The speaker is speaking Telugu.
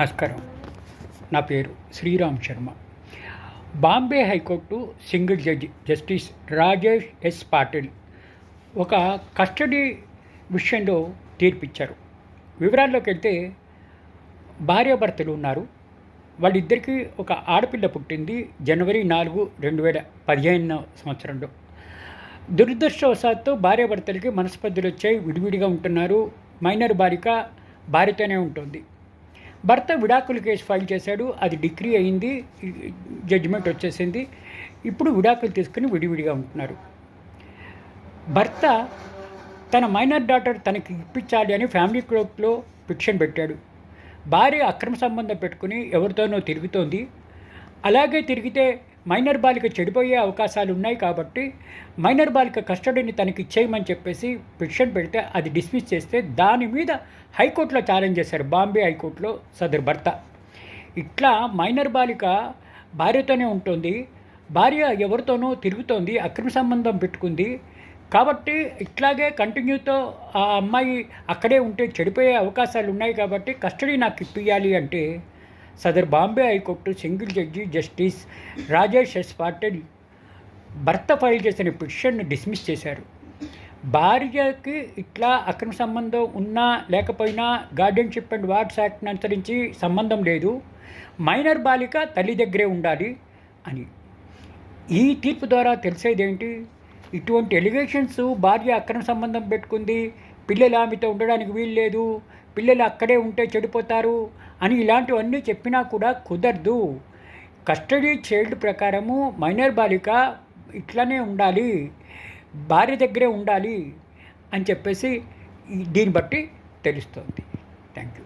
నమస్కారం. నా పేరు Sriram Sharma. Bombay high court single judge justice Rajesh S Patil ఒక కస్టడీ విషయంలో తీర్పిచ్చారు. వివరాల్లోకి వెళ్తే భార్యాభర్తలు ఉన్నారు. వాళ్ళిద్దరికీ ఒక ఆడపిల్ల పుట్టింది జనవరి నాలుగు రెండు వేల పదిహేను సంవత్సరంలో. దురదృష్టవశాత్తు భార్యాభర్తలకి మనస్పర్ధలు వచ్చాయి విడివిడిగా ఉంటున్నారు. మైనర్ బాలిక భార్యతోనే ఉంటుంది. భర్త విడాకుల కేసు ఫైల్ చేశాడు అది డిగ్రీ అయింది జడ్జిమెంట్ వచ్చేసింది. ఇప్పుడు విడాకులు తీసుకుని విడివిడిగా ఉంటున్నారు. భర్త తన మైనర్ డాటర్ తనకి ఇప్పించాలి అని ఫ్యామిలీ క్లోక్లో పిటిషన్ పెట్టాడు. భార్య అక్రమ సంబంధం పెట్టుకుని ఎవరితోనో తిరుగుతోంది. అలాగే తిరిగితే మైనర్ బాలిక చెడిపోయే అవకాశాలు ఉన్నాయి కాబట్టి మైనర్ బాలిక కస్టడీని తనకి ఇచ్చేయమని చెప్పేసి పిటిషన్ పెడితే అది డిస్మిస్ చేస్తే దాని మీద హైకోర్టులో ఛాలెంజ్ చేశారు బాంబే హైకోర్టులో సదరు భర్త. ఇట్లా మైనర్ బాలిక భార్యతోనే ఉంటుంది భార్య ఎవరితోనో తిరుగుతోంది అక్రమ సంబంధం పెట్టుకుంది కాబట్టి ఇట్లాగే కంటిన్యూతో ఆ అమ్మాయి అక్కడే ఉంటే చెడిపోయే అవకాశాలు ఉన్నాయి కాబట్టి కస్టడీ నాకు ఇప్పియాలి అంటే Sadar Bombay high court single judge justice Rajesh S Patil భర్త ఫైల్ చేసిన పిటిషన్ను డిస్మిస్ చేశారు. భార్యకి ఇట్లా అక్రమ సంబంధం ఉన్నా లేకపోయినా గార్డియన్షిప్ అండ్ వార్డ్స్ యాక్ట్ని అనుసరించి సంబంధం లేదు. మైనర్ బాలిక తల్లి దగ్గరే ఉండాలి అని. ఈ తీర్పు ద్వారా తెలిసేదేంటి? ఇటువంటి ఎలిగేషన్స్ భార్య అక్రమ సంబంధం పెట్టుకుంది పిల్లలు ఆమెతో ఉండడానికి వీలు లేదు పిల్లలు అక్కడే ఉంటే చెడిపోతారు అని ఇలాంటివన్నీ చెప్పినా కూడా కుదరదు. కస్టడీ చైల్డ్ ప్రకారము మైనర్ బాలిక ఇట్లానే ఉండాలి భార్య దగ్గరే ఉండాలి అని చెప్పేసి దీన్ని బట్టి తెలుస్తుంది. Thank you